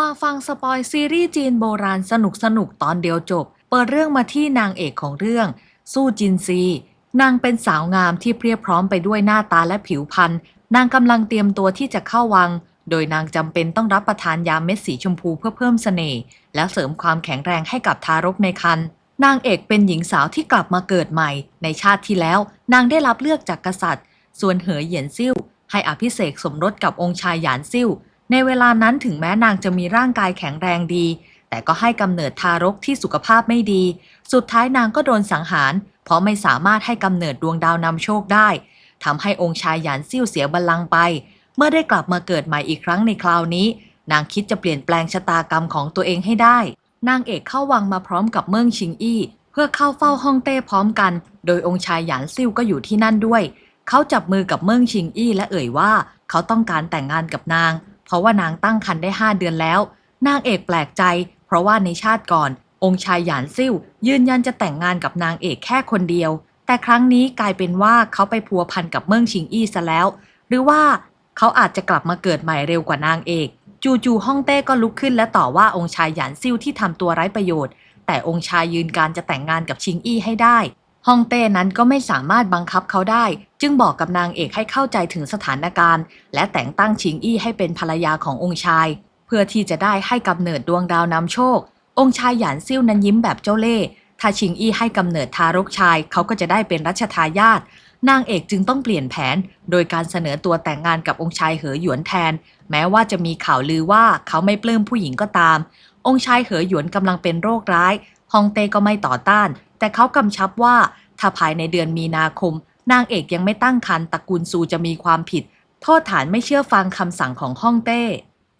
มาฟังสปอยซีรีส์จีนโบราณสนุกสนุกๆตอนเดียวจบ เปิดเรื่องมาที่นางเอกของเรื่อง สู้จินซี นางเป็นสาวงามที่เพรียบพร้อมไปด้วยหน้าตาและผิวพรรณนางกำลังเตรียมตัวที่จะเข้าวัง โดยนางจำเป็นต้องรับประทานยาเม็ดสีชมพูเพื่อเพิ่มเสน่ห์และเสริมความแข็งแรงให้กับทารกในครรภ์นางเอกเป็นหญิงสาวที่กลับมาเกิดใหม่ ในชาติที่แล้ว นางได้รับเลือกจากกษัตริย์ ส่วนเหอเหยียนซิ่วให้อภิเษกสมรสกับองค์ชายหยานซิ่ว ในเวลานั้นถึงแม้นางจะมีร่างกายแข็งแรงดี แต่ก็ให้กำเนิดทารกที่สุขภาพไม่ดี สุดท้ายนางก็โดนสังหาร เพราะไม่สามารถให้กำเนิดดวงดาวนำโชคได้ทำให้องค์ชายหยานซิ่วเสียบัลลังก์ไป เมื่อได้กลับมาเกิดใหม่อีกครั้งในคราวนี้ นางคิดจะเปลี่ยนแปลงชะตากรรมของตัวเองให้ได้ นางเอกเข้าวังมาพร้อมกับเมืองชิงอี้ เพื่อเข้าเฝ้าฮ่องเต้พร้อมกัน โดยองค์ชายหยานซิ่วก็อยู่ที่นั่นด้วย เขาจับมือกับเมืองชิงอี้และเอ่ยว่า เขาต้องการแต่งงานกับนาง เพราะว่านางตั้งครรภ์ได้ 5 เดือนแล้ว นางเอกแปลกใจ เพราะว่าในชาติก่อน องค์ชายหยานซิ่วยืนยันจะแต่งงานกับนางเอกแค่คนเดียว แต่ครั้งนี้กลายเป็นว่าเขาไปพัวพันกับเมืองชิงอี้ซะแล้ว หรือว่าเขาอาจจะกลับมาเกิดใหม่เร็วกว่านางเอกจู่ๆฮ่องเต้ก็ลุกขึ้นและต่อว่าองค์ชายหยานซิ่วที่ทำตัวไร้ประโยชน์ แต่องค์ชายยืนการจะแต่งงานกับชิงอี้ให้ได้ ฮองเต้นั้นก็ไม่สามารถบังคับเขาได้ จึงบอกกับนางเอกให้เข้าใจถึงสถานการณ์ และแต่งตั้งชิงอี้ให้เป็นภรรยาขององค์ชาย เพื่อที่จะได้ให้กำเนิดดวงดาวนำโชค องค์ชายหยานซิ่วนั้นยิ้มแบบเจ้าเล่ห์ถ้าชิงอี้ให้กำเนิดทารกชาย เขาก็จะได้เป็นรัชทายาทนางเอกจึงต้องเปลี่ยนแผน โดยการเสนอตัวแต่งงานกับองค์ชายเหอหยวนแทน แม้ว่าจะมีข่าวลือว่าเขาไม่ปลื้มผู้หญิงก็ตาม องค์ชายเหอหยวนกำลังเป็นโรคร้ายฮองเต้ก็ไม่ต่อต้าน แต่เขากำชับว่า ถ้าภายในเดือนมีนาคม นางเอกยังไม่ตั้งครรภ์ตระกูลซูจะมีความผิด โทษฐานไม่เชื่อฟังคำสั่งของฮ่องเต้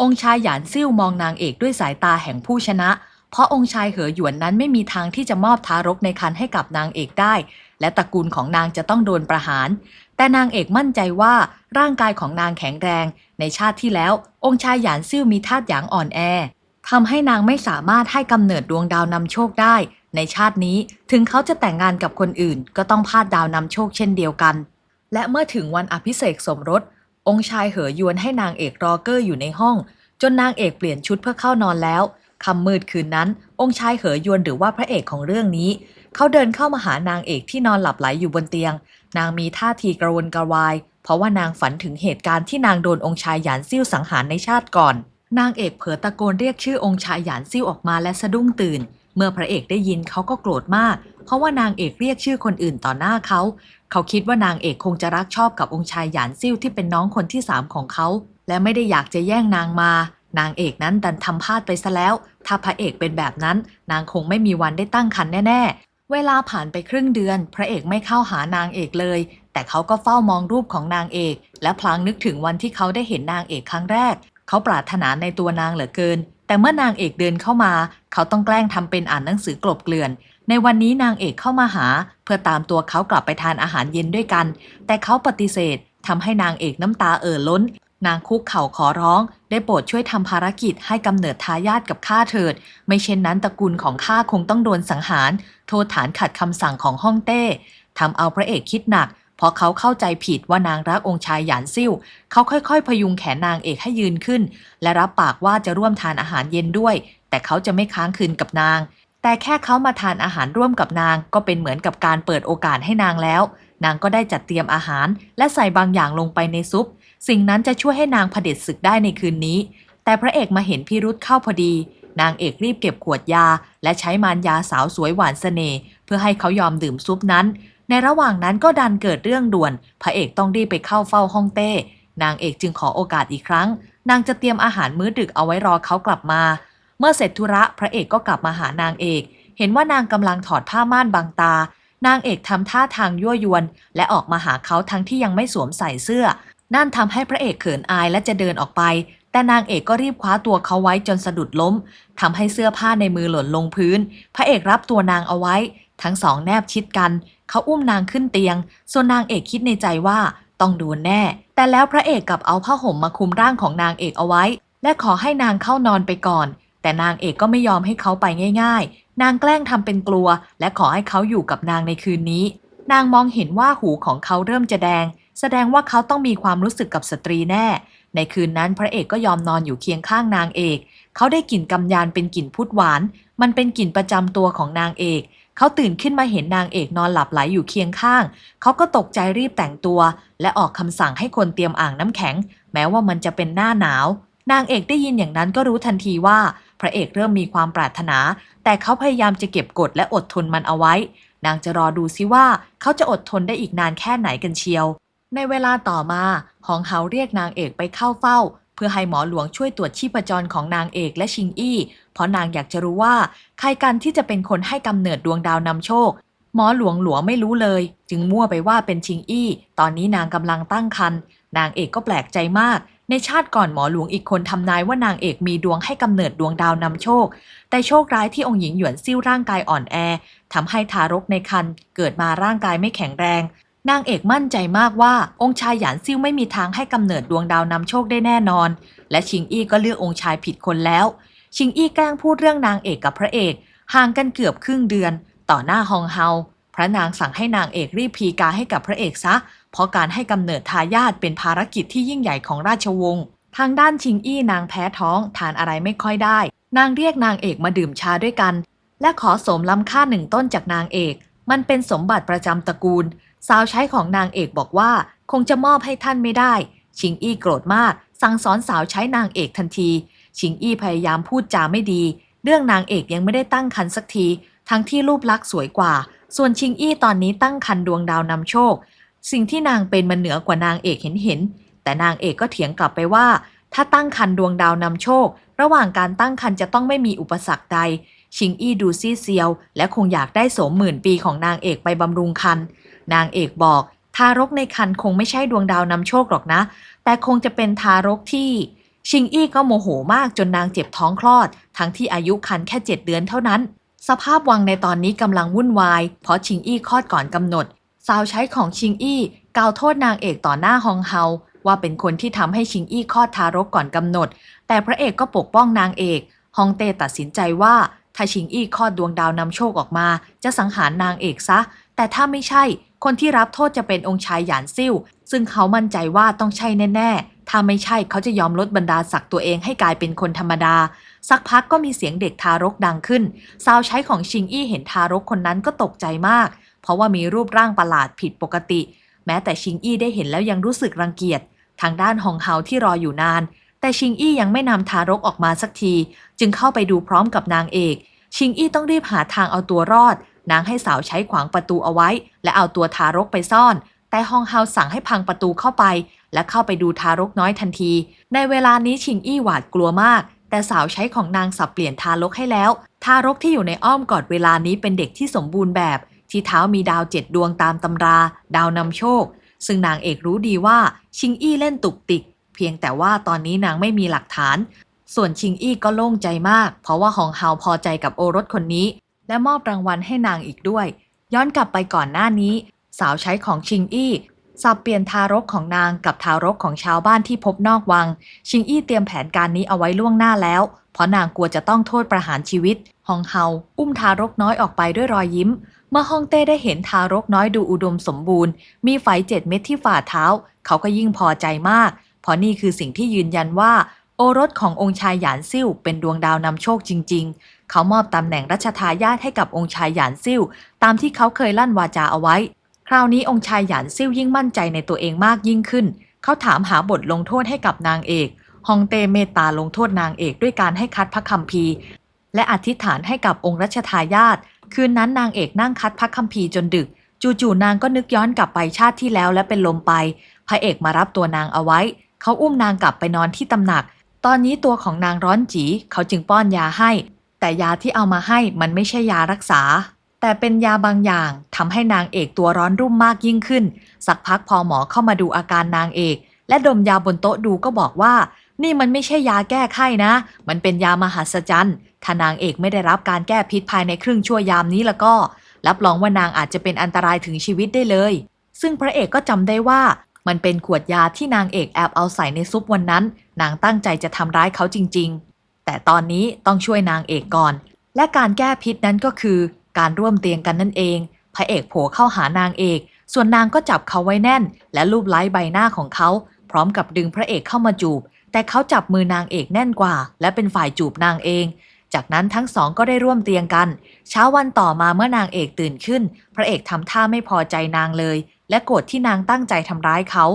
องค์ชายหยานซิ่วมองนางเอกด้วยสายตาแห่งผู้ชนะ เพราะองค์ชายเหอหยวนนั้นไม่มีทางที่จะมอบทารกในครรภ์ให้กับนางเอกได้ และตระกูลของนางจะต้องโดนประหาร แต่นางเอกมั่นใจว่าร่างกายของนางแข็งแรง ในชาติที่แล้ว องค์ชายหยานซิ่วมีธาตุหยางอ่อนแอทำให้นางไม่สามารถให้กำเนิดดวงดาวนำโชคได้ ในชาตินี้ถึงเขาจะแต่งงานกับคนอื่น ก็ต้องพลาดดาวนำโชคเช่นเดียวกัน และเมื่อถึงวันอภิเษกสมรส องค์ชายเหอยวนให้นางเอกรอเกอร์อยู่ในห้อง จนนางเอกเปลี่ยนชุดเพื่อเข้านอนแล้วค่ำมืดคืนนั้น องค์ชายเหอยวนหรือว่าพระเอกของเรื่องนี้ เขาเดินเข้ามาหานางเอกที่นอนหลับไหลอยู่บนเตียง นางมีท่าทีกระวนกระวาย เพราะว่านางฝันถึงเหตุการณ์ที่นางโดนองค์ชายหยานซิ่วสังหารในชาติก่อน นางเอกเผลอตะโกนเรียกชื่อองค์ชายหยานซิ่วออกมาและสะดุ้งตื่น เมื่อพระเอกได้ยินเขาก็โกรธมาก เพราะว่านางเอกเรียกชื่อคนอื่นต่อหน้าเขา เขาคิดว่านางเอกคงจะรักชอบกับองค์ชายหยานซิ่วที่เป็นน้องคนที่สามของเขา และไม่ได้อยากจะแย่งนางมา นางเอกนั้นดันทำพลาดไปซะแล้ว ถ้าพระเอกเป็นแบบนั้น นางคงไม่มีวันได้ตั้งครรภ์แน่ๆ เวลาผ่านไปครึ่งเดือน พระเอกไม่เข้าหานางเอกเลย แต่เขาก็เฝ้ามองรูปของนางเอก และพลางนึกถึงวันที่เขาได้เห็นนางเอกครั้งแรก เขาปรารถนาในตัวนางเหลือเกิน แต่เมื่อนางเอกเดินเข้ามา เขาต้องแกล้งทำเป็นอ่านหนังสือกลบเกลื่อน ในวันนี้นางเอกเข้ามาหา เพื่อตามตัวเขากลับไปทานอาหารเย็นด้วยกัน แต่เขาปฏิเสธทำให้นางเอกน้ำตาเอ่อล้น นางคุกเข่าขอร้อง ได้โปรดช่วยทำภารกิจให้กำเนิดทายาทกับข้าเถิด ไม่เช่นนั้นตระกูลของข้าคงต้องโดนสังหาร โทษฐานขัดคำสั่งของฮ่องเต้ทำเอาพระเอกคิดหนัก เพราะเขาเข้าใจผิดว่านางรักองค์ชายหยานซิ่ว เขาค่อยๆ พยุงแขนนางเอกให้ยืนขึ้น และรับปากว่าจะร่วมทานอาหารเย็นด้วย แต่เขาจะไม่ค้างคืนกับนาง แต่แค่เขามาทานอาหารร่วมกับนาง ก็เป็นเหมือนกับการเปิดโอกาสให้นางแล้ว นางก็ได้จัดเตรียมอาหาร และใส่บางอย่างลงไปในซุป สิ่งนั้นจะช่วยให้นางเผด็จศึกได้ในคืนนี้ แต่พระเอกมาเห็นพิรุธเข้าพอดี นางเอกรีบเก็บขวดยา และใช้มารยาสาวสวยหวานเสน่ห์เพื่อให้เขายอมดื่มซุปนั้น ในระหว่างนั้นก็ดันเกิดเรื่องด่วน พระเอกต้องรีบไปเข้าเฝ้าห้องเต้ นางเอกจึงขอโอกาสอีกครั้ง นางจะเตรียมอาหารมื้อดึกเอาไว้รอเขากลับมา เมื่อเสร็จธุระพระเอกก็กลับมาหานางเอก เห็นว่านางกำลังถอดผ้าม่านบังตา นางเอกทำท่าทางยั่วยวน และออกมาหาเขาทั้งที่ยังไม่สวมใส่เสื้อ นั่นทำให้พระเอกเขินอายและจะเดินออกไป แต่นางเอกก็รีบคว้าตัวเขาไว้จนสะดุดล้มทำให้เสื้อผ้าในมือหล่นลงพื้น พระเอกรับตัวนางเอาไว้ ทั้งสองแนบชิดกัน เขาอุ้มนางขึ้นเตียง ส่วนนางเอกคิดในใจว่าต้องโดนแน่ แต่แล้วพระเอกกับเอาผ้าห่มมาคุมร่างของนางเอกเอาไว้ และขอให้นางเข้านอนไปก่อน แต่นางเอกก็ไม่ยอมให้เขาไปง่าย ๆ นางแกล้งทำเป็นกลัว และขอให้เขาอยู่กับนางในคืนนี้ นางมองเห็นว่าหูของเขาเริ่มจะแดง แสดงว่าเขาต้องมีความรู้สึกกับสตรีแน่ ในคืนนั้นพระเอกก็ยอมนอนอยู่เคียงข้างนางเอก เขาได้กลิ่นกำยานเป็นกลิ่นพุทธหวาน มันเป็นกลิ่นประจำตัวของนางเอก เขาตื่นขึ้นมาเห็นนางเอกนอนหลับไหลอยู่เคียงข้าง เขาก็ตกใจรีบแต่งตัว และออกคำสั่งให้คนเตรียมอ่างน้ำแข็ง แม้ว่ามันจะเป็นหน้าหนาวนางเอกได้ยินอย่างนั้นก็รู้ทันทีว่า พระเอกเริ่มมีความปรารถนา แต่เขาพยายามจะเก็บกดและอดทนมันเอาไว้ นางจะรอดูซิว่าเขาจะอดทนได้อีกนานแค่ไหนกันเชียว ในเวลาต่อมาหองเฮาเรียกนางเอกไปเข้าเฝ้า เพื่อให้หมอหลวงช่วยตรวจชีพจรของนางเอกและชิงอี้ เพราะนางอยากจะรู้ว่า ใครกันที่จะเป็นคนให้กำเนิดดวงดาวนำโชค หมอหลวงหลวงไม่รู้เลย จึงมั่วไปว่าเป็นชิงอี้ ตอนนี้นางกำลังตั้งครรภ์นางเอกก็แปลกใจมาก ในชาติก่อนหมอหลวงอีกคนทำนายว่านางเอกมีดวงให้กำเนิดดวงดาวนำโชค แต่โชคร้ายที่องค์หญิงหยวนซิ่วร่างกายอ่อนแอทำให้ทารกในครรภ์เกิดมาร่างกายไม่แข็งแรง นางเอกมั่นใจมากว่าองค์ชายหยานซิ่วไม่มีทางให้กำเนิดดวงดาวนำโชคได้แน่นอน และชิงอี้ก็เลือกองค์ชายผิดคนแล้ว ชิงอี้แกล้งพูดเรื่องนางเอกกับพระเอกห่างกันเกือบครึ่งเดือน ต่อหน้าฮองเฮาพระนางสั่งให้นางเอกรีบพีกาให้กับพระเอกซะ เพราะการให้กำเนิดทายาทเป็นภารกิจที่ยิ่งใหญ่ของราชวงศ์ทางด้านชิงอี้นางแพ้ท้องทานอะไรไม่ค่อยได้ นางเรียกนางเอกมาดื่มชาด้วยกัน และขอสมล้ำค่าหนึ่งต้นจากนางเอก มันเป็นสมบัติประจำตระกูล สาวใช้ของนางเอกบอกว่า คงจะมอบให้ท่านไม่ได้ ชิงอี้โกรธมาก สั่งสอนสาวใช้นางเอกทันที ชิงอี้พยายามพูดจาไม่ดี เรื่องนางเอกยังไม่ได้ตั้งคันสักที ทั้งที่รูปลักษณ์สวยกว่า ส่วนชิงอี้ตอนนี้ตั้งคันดวงดาวนำโชค สิ่งที่นางเป็นมันเหนือกว่านางเอกเห็นเห็น แต่นางเอกก็เถียงกลับไปว่า ถ้าตั้งคันดวงดาวนำโชค ระหว่างการตั้งคันจะต้องไม่มีอุปสรรคใด ชิงอี้ดูซี่เซียว และคงอยากได้โสมหมื่นปีของนางเอกไปบำรุงคัน นางเอกบอก ทารกในคันคงไม่ใช่ดวงดาวนำโชคหรอกนะ แต่คงจะเป็นทารกที่ ชิงอี้ก็โมโหมากจนนางเจ็บท้องคลอด ทั้งที่อายุคันแค่เจ็ดเดือนเท่านั้น สภาพวังในตอนนี้กำลังวุ่นวาย เพราะชิงอี้คลอดก่อนกำหนด สาวใช้ของชิงอี้กล่าวโทษนางเอกต่อหน้าฮองเฮาว่าเป็นคนที่ทำให้ชิงอี้คลอดทารกก่อนกำหนด แต่พระเอกก็ปกป้องนางเอกฮองเต้ตัดสินใจว่าถ้าชิงอี้คลอดดวงดาวนำโชคออกมา จะสังหารนางเอกซะ แต่ถ้าไม่ใช่ คนที่รับโทษจะเป็นองค์ชายหยานซิ่วซึ่งเขามั่นใจว่าต้องใช่แน่ ๆ ถ้าไม่ใช่เขาจะยอมลดบรรดาศักดิ์ตัวเองให้กลายเป็นคนธรรมดา สักพักก็มีเสียงเด็กทารกดังขึ้นสาวใช้ของชิงอี้เห็นทารกคนนั้นก็ตกใจมาก เพราะว่ามีรูปร่างประหลาดผิดปกติ แม้แต่ชิงอี้ได้เห็นแล้วยังรู้สึกรังเกียจ ทางด้านฮองเฮาที่รออยู่นาน แต่ชิงอี้ยังไม่นำทารกออกมาสักที จึงเข้าไปดูพร้อมกับนางเอก ชิงอี้ต้องรีบหาทางเอาตัวรอด นางให้สาวใช้ขวางประตูเอาไว้ และเอาตัวทารกไปซ่อน แต่ฮองเฮาสั่งให้พังประตูเข้าไป และเข้าไปดูทารกน้อยทันที ในเวลานี้ชิงอี้หวาดกลัวมาก แต่สาวใช้ของนางสับเปลี่ยนทารกให้แล้ว ทารกที่อยู่ในอ้อมกอดเวลานี้เป็นเด็กที่สมบูรณ์แบบ ที่เท้ามีดาวเจ็ดดวงตามตำรา ดาวนำโชค ซึ่งนางเอกรู้ดีว่าชิงอี้เล่นตุกติก เพียงแต่ว่าตอนนี้นางไม่มีหลักฐานส่วนชิงอี้ก็โล่งใจมาก เพราะว่าฮองเฮาพอใจกับโอรสคนนี้ และมอบรางวัลให้นางอีกด้วย ย้อนกลับไปก่อนหน้านี้ สาวใช้ของชิงอี้สับเปลี่ยนทารกของนางกับทารกของชาวบ้านที่พบนอกวัง ชิงอี้เตรียมแผนการนี้เอาไว้ล่วงหน้าแล้ว เพราะนางกลัวจะต้องโทษประหารชีวิต ฮองเฮาอุ้มทารกน้อยออกไปด้วยรอยยิ้ม เมื่อฮองเต้ได้เห็นทารกน้อยดูอุดมสมบูรณ์ มีไฝเจ็ดเม็ดที่ฝ่าเท้า เขาก็ยิ่งพอใจมาก เพราะนี่คือสิ่งที่ยืนยันว่า โอรสขององค์ชายหยานซิ่วเป็นดวงดาวนำโชคจริง ๆ เขามอบตำแหน่งรัชทายาทให้กับองค์ชายหยานซิ่วตามที่เขาเคยลั่นวาจาเอาไว้ คราวนี้องค์ชายหยานซิ่วยิ่งมั่นใจในตัวเองมากยิ่งขึ้น เขาถามหาบทลงโทษให้กับนางเอกฮองเตเมตตาลงโทษนางเอกด้วยการให้คัดพระคัมภีร์ และอธิษฐานให้กับองค์รัชทายาทคืนนั้นนางเอกนั่งคัดพระคัมภีร์จนดึก จู่ๆนางก็นึกย้อนกลับไปชาติที่แล้วและเป็นลมไป พระเอกมารับตัวนางเอาไว้ เขาอุ้มนางกลับไปนอนที่ตำหนัก ตอนนี้ตัวของนางร้อนจี เขาจึงป้อนยาให้ แต่ยาที่เอามาให้มันไม่ใช่ยารักษา แต่เป็นยาบางอย่างทำให้นางเอกตัวร้อนรุ่มมากยิ่งขึ้น สักพักพอหมอเข้ามาดูอาการนางเอก และดมยาบนโต๊ะดูก็บอกว่า นี่มันไม่ใช่ยาแก้ไข้นะ มันเป็นยามหัศจรรย์ถ้านางเอกไม่ได้รับการแก้พิษภายในครึ่งชั่วยามนี้แล้วก็ รับรองว่านางอาจจะเป็นอันตรายถึงชีวิตได้เลย ซึ่งพระเอกก็จำได้ว่า มันเป็นขวดยาที่นางเอกแอบเอาใส่ในซุปวันนั้น นางตั้งใจจะทำร้ายเขาจริง ๆ แต่ตอนนี้ต้องช่วยนางเอกก่อน และการแก้พิษนั้นก็คือ การร่วมเตียงกันนั่นเอง พระเอกโผล่เข้าหานางเอก ส่วนนางก็จับเขาไว้แน่น และลูบไล้ใบหน้าของเขา พร้อมกับดึงพระเอกเข้ามาจูบ แต่เขาจับมือนางเอกแน่นกว่า และเป็นฝ่ายจูบนางเอง จากนั้นทั้งสองก็ได้ร่วมเตียงกัน เช้าวันต่อมาเมื่อนางเอกตื่นขึ้น พระเอกทำท่าไม่พอใจนางเลย และโกรธที่นางตั้งใจทำร้ายเขา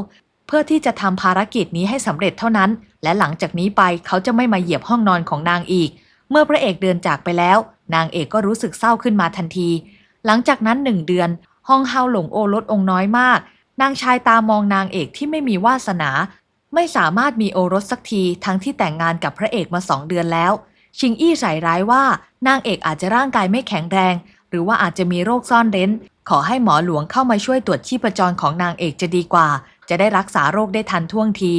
พื่อที่จะทำภารกิจนี้ให้สำเร็จเท่านั้น และหลังจากนี้ไปเขาจะไม่มาเหยียบห้องนอนของนางอีก เมื่อพระเอกเดินจากไปแล้ว นางเอกก็รู้สึกเศร้าขึ้นมาทันที หลังจากนั้นหนึ่งเดือน ห้องเฮาหลงโอรสองน้อยมาก นางชายตามองนางเอกที่ไม่มีวาสนา ไม่สามารถมีโอรสสักทีทั้งที่แต่งงานกับพระเอกมาสองเดือนแล้ว ชิงอี้ใส่ร้ายว่านางเอกอาจจะร่างกายไม่แข็งแรง หรือว่าอาจจะมีโรคซ่อนเร้น ขอให้หมอหลวงเข้ามาช่วยตรวจชีพจรของนางเอกจะดีกว่า จะได้รักษาโรคได้ทันท่วงที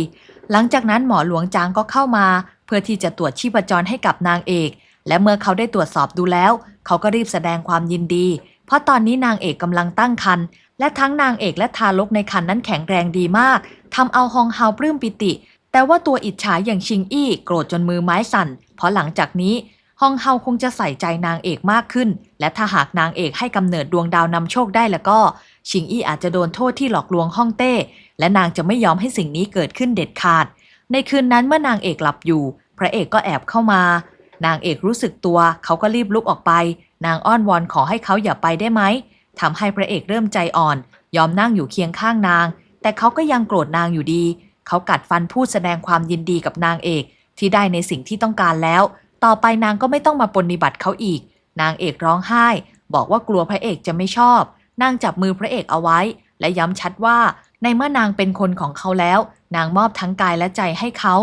หลังจากนั้นหมอหลวงจางก็เข้ามา เพื่อที่จะตรวจชีพจรให้กับนางเอก และเมื่อเขาได้ตรวจสอบดูแล้ว เขาก็รีบแสดงความยินดี เพราะตอนนี้นางเอกกำลังตั้งครรภ์และทั้งนางเอกและทารกในครรภ์นั้นแข็งแรงดีมากทำเอาฮองเฮาปลื้มปิติ แต่ว่าตัวอิจฉาอย่างชิงอี้โกรธจนมือไม้สั่น เพราะหลังจากนี้ฮองเฮาคงจะใส่ใจนางเอกมากขึ้น และถ้าหากนางเอกให้กำเนิดดวงดาวนำโชคได้แล้วก็ ชิงอี้อาจจะโดนโทษที่หลอกลวงฮ่องเต้ และนางจะไม่ยอมให้สิ่งนี้เกิดขึ้นเด็ดขาด ในคืนนั้นเมื่อนางเอกหลับอยู่ พระเอกก็แอบเข้ามา นางเอกรู้สึกตัว เขาก็รีบลุกออกไป นางอ้อนวอนขอให้เขาอย่าไปได้ไหมทำให้พระเอกเริ่มใจอ่อน ยอมนั่งอยู่เคียงข้างนาง แต่เขาก็ยังโกรธนางอยู่ดี เขากัดฟันพูดแสดงความยินดีกับนางเอก ที่ได้ในสิ่งที่ต้องการแล้ว ต่อไปนางก็ไม่ต้องมาปฏิบัติเขาอีก นางเอกร้องไห้ บอกว่ากลัวพระเอกจะไม่ชอบ นางจับมือพระเอกเอาไว้ และย้ำชัดว่า ในเมื่อนางเป็นคนของเขาแล้ว นางมอบทั้งกายและใจให้เขา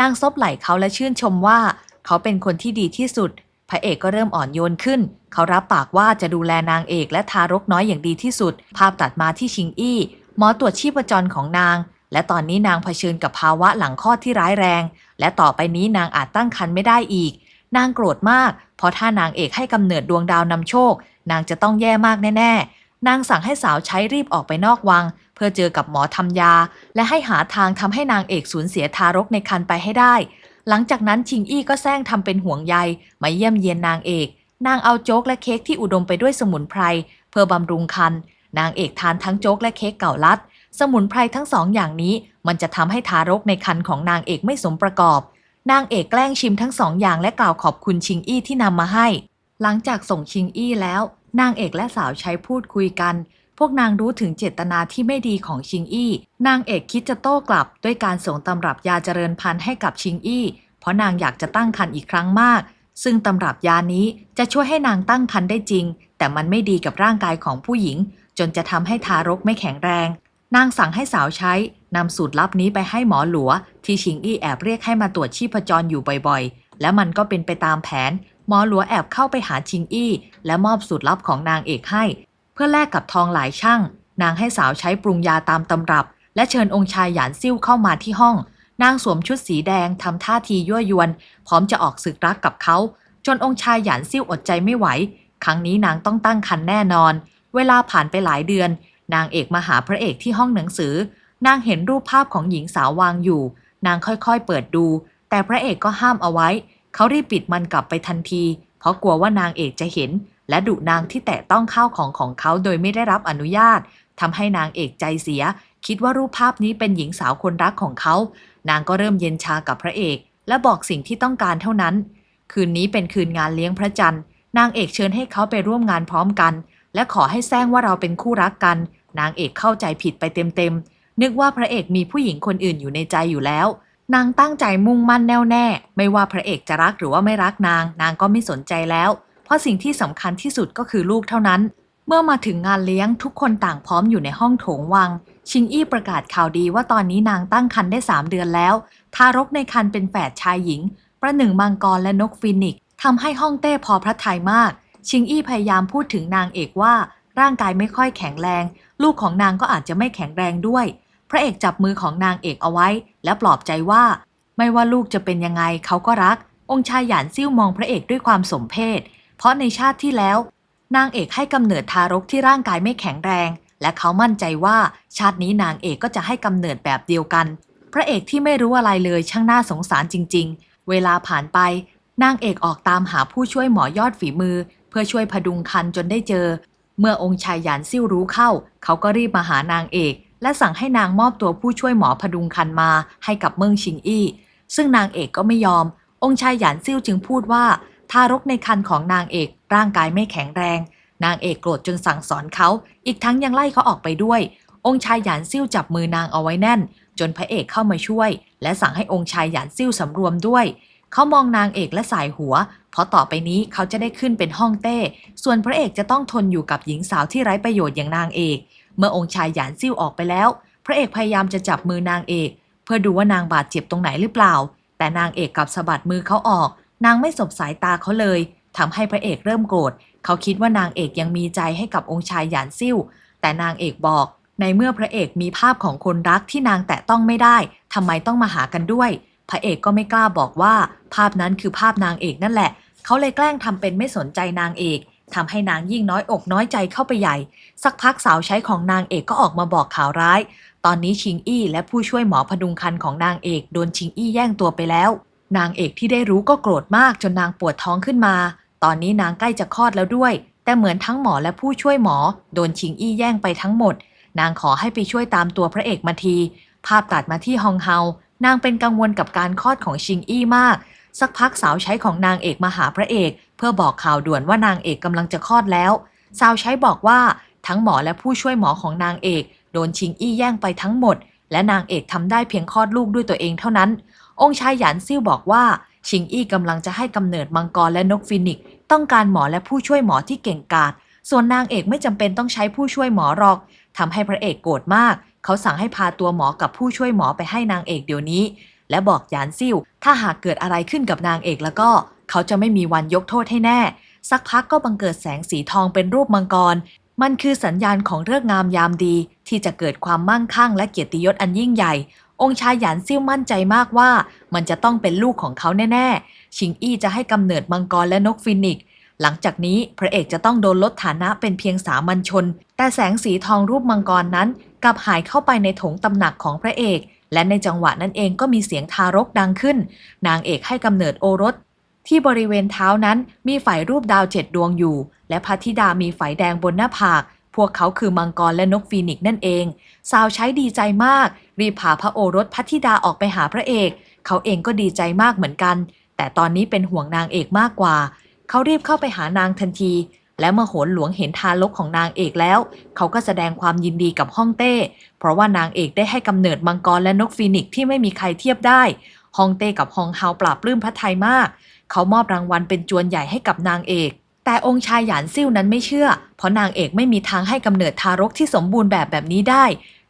นางซบไหล่เขาและชื่นชมว่า เขาเป็นคนที่ดีที่สุด พระเอกก็เริ่มอ่อนโยนขึ้น เขารับปากว่าจะดูแลนางเอกและทารกน้อยอย่างดีที่สุด ภาพตัดมาที่ชิงอี้ หมอตรวจชีพจรของนาง และตอนนี้นางเผชิญกับภาวะหลังคลอดที่ร้ายแรง และต่อไปนี้นางอาจตั้งครรภ์ไม่ได้อีก นางโกรธมาก เพราะถ้านางเอกให้กำเนิดดวงดาวนำโชค นางจะต้องแย่มากแน่ๆ นางสั่งให้สาวใช้รีบออกไปนอกวัง เพื่อเจอกับหมอทำยา และให้หาทางทำให้นางเอกสูญเสียทารกในครรภ์ไปให้ได้ หลังจากนั้นชิงอี้ก็แซงทำเป็นห่วงใยมาเยี่ยมเยียนนางเอก นางเอาโจ๊กและเค้กที่อุดมไปด้วยสมุนไพรเพื่อบำรุงคันนางเอกทานทั้งโจ๊กและเค้กเก่าลัด สมุนไพรทั้งสองอย่างนี้ มันจะทำให้ทารกในคันของนางเอกไม่สมประกอบ นางเอกแกล้งชิมทั้งสองอย่างและกล่าวขอบคุณชิงอี้ที่นำมาให้ หลังจากส่งชิงอี้แล้ว นางเอกและสาวใช้พูดคุยกัน พวกนางรู้ถึงเจตนาที่ไม่ดีของชิงอี้ นางเอกคิดจะโต้กลับด้วยการส่งตำรับยาเจริญพันธุ์ให้กับชิงอี้ เพราะนางอยากจะตั้งครรภ์อีกครั้งมาก ซึ่งตำรับยานี้จะช่วยให้นางตั้งครรภ์ได้จริง แต่มันไม่ดีกับร่างกายของผู้หญิง จนจะทำให้ทารกไม่แข็งแรง นางสั่งให้สาวใช้นำสูตรลับนี้ไปให้หมอหลัว ที่ชิงอี้แอบเรียกให้มาตรวจชีพจรอยู่บ่อยๆ และมันก็เป็นไปตามแผน มอหลัวแอบเข้าไปหาชิงอี้ และมอบสูตรลับของนางเอกให้ เพื่อแลกกับทองหลายช่าง นางให้สาวใช้ปรุงยาตามตำรับ และเชิญองค์ชายหยานซิ่วเข้ามาที่ห้อง นางสวมชุดสีแดงทำท่าทียั่วยวน พร้อมจะออกศึกรักกับเขา จนองค์ชายหยานซิ่วอดใจไม่ไหว ครั้งนี้นางต้องตั้งครรภ์แน่นอน เวลาผ่านไปหลายเดือน นางเอกมาหาพระเอกที่ห้องหนังสือ นางเห็นรูปภาพของหญิงสาววางอยู่ นางค่อยๆเปิดดู แต่พระเอกก็ห้ามเอาไว้ เขารีบปิดมันกลับไปทันที เพราะกลัวว่านางเอกจะเห็น และดุนางที่แตะต้องข้าวของของเขาโดยไม่ได้รับอนุญาตทำให้นางเอกใจเสีย คิดว่ารูปภาพนี้เป็นหญิงสาวคนรักของเขา นางก็เริ่มเย็นชากับพระเอก และบอกสิ่งที่ต้องการเท่านั้น คืนนี้เป็นคืนงานเลี้ยงพระจันทร์ นางเอกเชิญให้เขาไปร่วมงานพร้อมกัน และขอให้แซงว่าเราเป็นคู่รักกัน นางเอกเข้าใจผิดไปเต็มๆนึกว่าพระเอกมีผู้หญิงคนอื่นอยู่ในใจอยู่แล้ว นางตั้งใจมุ่งมั่นแน่วแน่ ไม่ว่าพระเอกจะรักหรือว่าไม่รักนาง นางก็ไม่สนใจแล้ว เพราะสิ่งที่สำคัญที่สุดก็คือลูกเท่านั้น เมื่อมาถึงงานเลี้ยงทุกคนต่างพร้อมอยู่ในห้องโถงวัง ชิงอี้ประกาศข่าวดีว่าตอนนี้นางตั้งครรภ์ได้ 3 เดือนแล้ว ทารกในครรภ์เป็นแฝดชายหญิง ประหนึ่งมังกรและนกฟินิกซ์ทำให้ห้องเต้พอพระทัยมาก ชิงอี้พยายามพูดถึงนางเอกว่า ร่างกายไม่ค่อยแข็งแรง ลูกของนางก็อาจจะไม่แข็งแรงด้วย พระเอกจับมือของนางเอกเอาไว้ และปลอบใจว่า ไม่ว่าลูกจะเป็นยังไงเขาก็รัก องค์ชายหยานซิ่วมองพระเอกด้วยความสมเพชเพราะในชาติที่แล้ว นางเอกให้กำเนิดทารกที่ร่างกายไม่แข็งแรง และเขามั่นใจว่าชาตินี้นางเอกก็จะให้กำเนิดแบบเดียวกัน พระเอกที่ไม่รู้อะไรเลยช่างน่าสงสารจริง ๆ เวลาผ่านไป นางเอกออกตามหาผู้ช่วยหมอยอดฝีมือ เพื่อช่วยพดุงคันจนได้เจอ เมื่อองค์ชายหยานซิ่วรู้เข้า เขาก็รีบมาหานางเอก และสั่งให้นางมอบตัวผู้ช่วยหมอพดุงคันมาให้กับเมืองชิงอี้ ซึ่งนางเอกก็ไม่ยอม องค์ชายหยานซิ่วจึงพูดว่า ทารกในคันของนางเอกร่างกายไม่แข็งแรง นางเอกโกรธจนสั่งสอนเขา อีกทั้งยังไล่เขาออกไปด้วย องค์ชายหยานซิ่วจับมือนางเอาไว้แน่น จนพระเอกเข้ามาช่วย และสั่งให้องค์ชายหยานซิ่วสำรวมด้วย เขามองนางเอกและสายหัว เพราะต่อไปนี้เขาจะได้ขึ้นเป็นห้องเต้ ส่วนพระเอกจะต้องทนอยู่กับหญิงสาวที่ไร้ประโยชน์อย่างนางเอก เมื่อองค์ชายหยานซิ่วออกไปแล้ว พระเอกพยายามจะจับมือนางเอก เพื่อดูว่านางบาดเจ็บตรงไหนหรือเปล่า แต่นางเอกกลับสะบัดมือเขาออก นางไม่สบสายตาเขาเลยทำให้พระเอกเริ่มโกรธ เขาคิดว่านางเอกยังมีใจให้กับองค์ชายหยานซิ่ว แต่นางเอกบอก ในเมื่อพระเอกมีภาพของคนรักที่นางแตะต้องไม่ได้ทำไมต้องมาหากันด้วย พระเอกก็ไม่กล้าบอกว่า ภาพนั้นคือภาพนางเอกนั่นแหละ เขาเลยแกล้งทำเป็นไม่สนใจนางเอก ทำให้นางยิ่งน้อยอกน้อยใจเข้าไปใหญ่ สักพักสาวใช้ของนางเอกก็ออกมาบอกข่าวร้าย ตอนนี้ชิงอี้และผู้ช่วยหมอพดุงคันของนางเอกโดนชิงอี้แย่งตัวไปแล้ว นางเอกที่ได้รู้ก็โกรธมากจนนางปวดท้องขึ้นมา ตอนนี้นางใกล้จะคลอดแล้วด้วย แต่เหมือนทั้งหมอและผู้ช่วยหมอ โดนชิงอี้แย่งไปทั้งหมด นางขอให้ไปช่วยตามตัวพระเอกมาที ภาพตัดมาที่ฮองเฮานางเป็นกังวลกับการคลอดของชิงอี้มาก สักพักสาวใช้ของนางเอกมาหาพระเอก พื่อบอกข่าวด่วนว่านางเอกกำลังจะคลอดแล้วสาวใช้บอกว่าทั้งหมอและผู้ช่วยหมอของนางเอกโดนชิงอี้แย่งไปทั้งหมด และนางเอกทำได้เพียงคลอดลูกด้วยตัวเองเท่านั้น องค์ชายหยานซิ่วบอกว่า ชิงอี้กำลังจะให้กำเนิดมังกรและนกฟินิกต้องการหมอและผู้ช่วยหมอที่เก่งกาจส่วนนางเอกไม่จำเป็นต้องใช้ผู้ช่วยหมอหรอกทำให้พระเอกโกรธมาก เขาสั่งให้พาตัวหมอกับผู้ช่วยหมอไปให้นางเอกเดี๋ยวนี้ และบอกหยานซิ่วถ้าหากเกิดอะไรขึ้นกับนางเอกแล้วก็ เขาจะไม่มีวันยกโทษให้แน่ สักพักก็บังเกิดแสงสีทองเป็นรูปมังกร มันคือสัญญาณของเรื่องงามยามดี ที่จะเกิดความมั่งคั่งและเกียรติยศอันยิ่งใหญ่ องค์ชายหยานซิ่วมั่นใจมากว่า มันจะต้องเป็นลูกของเขาแน่ๆ ชิงอี้จะให้กำเนิดมังกรและนกฟินิกหลังจากนี้พระเอกจะต้องโดนลดฐานะเป็นเพียงสามัญชน แต่แสงสีทองรูปมังกรนั้นกลับหายเข้าไปในถงตำหนักของพระเอก และในจังหวะนั้นเองก็มีเสียงทารกดังขึ้น นางเอกให้กำเนิดโอรส ที่บริเวณเท้านั้นมีไฝรูปดาวเจ็ดดวงอยู่ และพระธิดามีไฝแดงบนหน้าผาก พวกเขาคือมังกรและนกฟีนิกซ์นั่นเองสาวใช้ดีใจมาก รีบพาพระโอรสพระธิดาออกไปหาพระเอก เขาเองก็ดีใจมากเหมือนกัน แต่ตอนนี้เป็นห่วงนางเอกมากกว่า เขารีบเข้าไปหานางทันที และเมื่อโหนหลวงเห็นทารกของนางเอกแล้ว เขาก็แสดงความยินดีกับฮ่องเต้ เพราะว่านางเอกได้ให้กำเนิดมังกรและนกฟีนิกซ์ที่ไม่มีใครเทียบได้ฮ่องเต้กับฮองเฮาปราบปลื้มพระไทยมาก เขามอบรางวัลเป็นจวนใหญ่ให้กับนางเอก แต่องค์ชายหยานซิ่วนั้นไม่เชื่อ เพราะนางเอกไม่มีทางให้กำเนิดทารกที่สมบูรณ์แบบแบบนี้ได้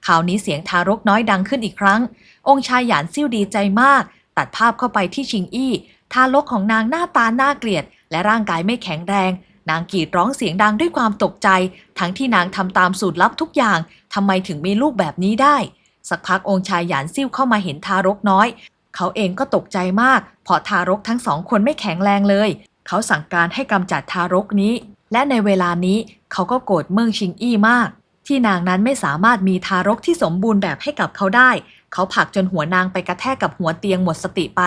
คราวนี้เสียงทารกน้อยดังขึ้นอีกครั้ง องค์ชายหยานซิ่วดีใจมาก ตัดภาพเข้าไปที่ชิงอี้ ทารกของนางหน้าตาน่าเกลียด และร่างกายไม่แข็งแรง นางกรีดร้องเสียงดังด้วยความตกใจ ทั้งที่นางทำตามสูตรลับทุกอย่างทำไมถึงมีลูกแบบนี้ได้ สักพักองค์ชายหยานซิ่วเข้ามาเห็นทารกน้อย เขาเองก็ตกใจมาก เพราะทารกทั้งสองคนไม่แข็งแรงเลย เขาสั่งการให้กำจัดทารกนี้ และในเวลานี้เขาก็โกรธเมืองชิงอี้มาก ที่นางนั้นไม่สามารถมีทารกที่สมบูรณ์แบบให้กับเขาได้ เขาผลักจนหัวนางไปกระแทกกับหัวเตียงหมดสติไป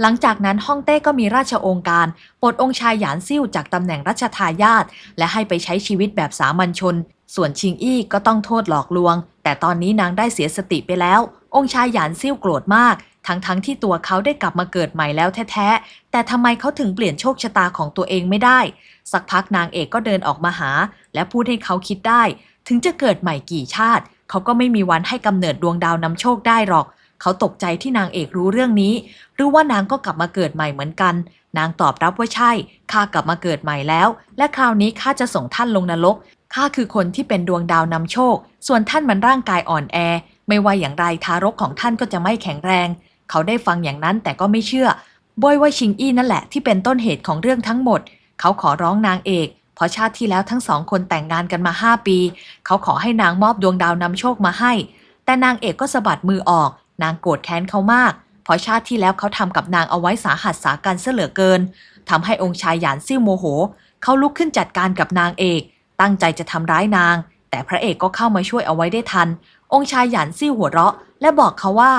หลังจากนั้นฮ่องเต้ก็มีราชองค์การปลดองค์ชายหยานซิ่วจากตำแหน่งรัชทายาทและให้ไปใช้ชีวิตแบบสามัญชน ส่วนชิงอี้ก็ต้องโทษหลอกลวง แต่ตอนนี้นางได้เสียสติไปแล้ว องค์ชายหยานซิ่วโกรธมาก ทั้งๆทที่ตัวเขาได้กลับมาเกิดใหม่แล้วแท้ๆ แต่ทำไมเขาถึงเปลี่ยนโชคชะตาของตัวเองไม่ได้ สักพักนางเอกก็เดินออกมาหา และพูดให้เขาคิดได้ ถึงจะเกิดใหม่กี่ชาติ เขาก็ไม่มีวันให้กำเนิดดวงดาวนำโชคได้หรอก เขาตกใจที่นางเอกรู้เรื่องนี้ หรือว่านางก็กลับมาเกิดใหม่เหมือนกัน นางตอบรับว่าใช่ ข้ากลับมาเกิดใหม่แล้ว และคราวนี้ข้าจะส่งท่านลงนรก ข้าคือคนที่เป็นดวงดาวนำโชค ส่วนท่านมันร่างกายอ่อนแอ ไม่ว่าอย่างไรทารกของท่านก็จะไม่แข็งแรง เขาได้ฟังอย่างนั้นแต่ก็ไม่เชื่อบอยว่าชิงอี้นั่นแหละที่เป็นต้นเหตุของเรื่องทั้งหมด เขาขอร้องนางเอกเพราะชาติที่แล้วทั้งสองคนแต่งงานกันมาห้าปี เขาขอให้นางมอบดวงดาวนำโชคมาให้ แต่นางเอกก็สะบัดมือออก นางโกรธแค้นเขามากเพราะชาติที่แล้วเขาทำกับนางเอาไว้สาหัสสากันเสเหลือเกินทำให้องค์ชายหยานซิ่วโมโห เขาลุกขึ้นจัดการกับนางเอก ตั้งใจจะทำร้ายนาง แต่พระเอกก็เข้ามาช่วยเอาไว้ได้ทัน องค์ชายหยานซิ่วหัวเราะ และบอกเขาว่า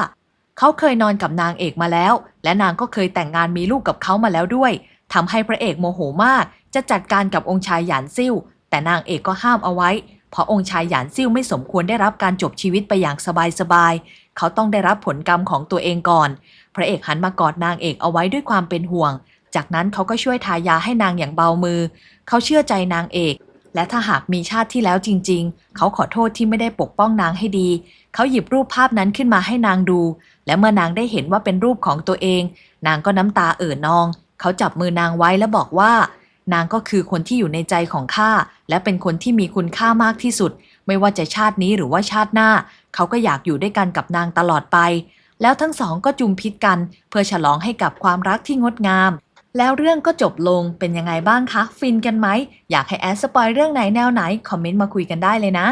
เขาเคยนอนกับนางเอกมาแล้ว และนางก็เคยแต่งงานมีลูกกับเขามาแล้วด้วยทำให้พระเอกโมโหมาก จะจัดการกับองค์ชายหยานซิ่วแต่นางเอกก็ห้ามเอาไว้ เพราะองค์ชายหยานซิ่วไม่สมควรได้รับการจบชีวิตไปอย่างสบายๆเขาต้องได้รับผลกรรมของตัวเองก่อน พระเอกหันมากอดนางเอกเอาไว้ด้วยความเป็นห่วง จากนั้นเขาก็ช่วยทายาให้นางอย่างเบามือ เขาเชื่อใจนางเอก และถ้าหากมีชาติที่แล้วจริง ๆ เขาขอโทษที่ไม่ได้ปกป้องนางให้ดี เขาหยิบรูปภาพนั้นขึ้นมาให้นางดู และเมื่อนางได้เห็นว่าเป็นรูปของตัวเอง นางก็น้ำตาเอ่อนอง เขาจับมือนางไว้และบอกว่า นางก็คือคนที่อยู่ในใจของข้าและเป็นคนที่มีคุณค่ามากที่สุด ไม่ว่าจะชาตินี้หรือว่าชาติหน้า เขาก็อยากอยู่ด้วยกันกับนางตลอดไป แล้วทั้งสองก็จุมพิษกัน เพื่อฉลองให้กับความรักที่งดงาม แล้วเรื่องก็จบลงเป็นยังไงบ้างคะ ฟินกันไหม อยากให้แอดสปอยเรื่องไหนแนวไหน คอมเมนต์มาคุยกันได้เลยนะ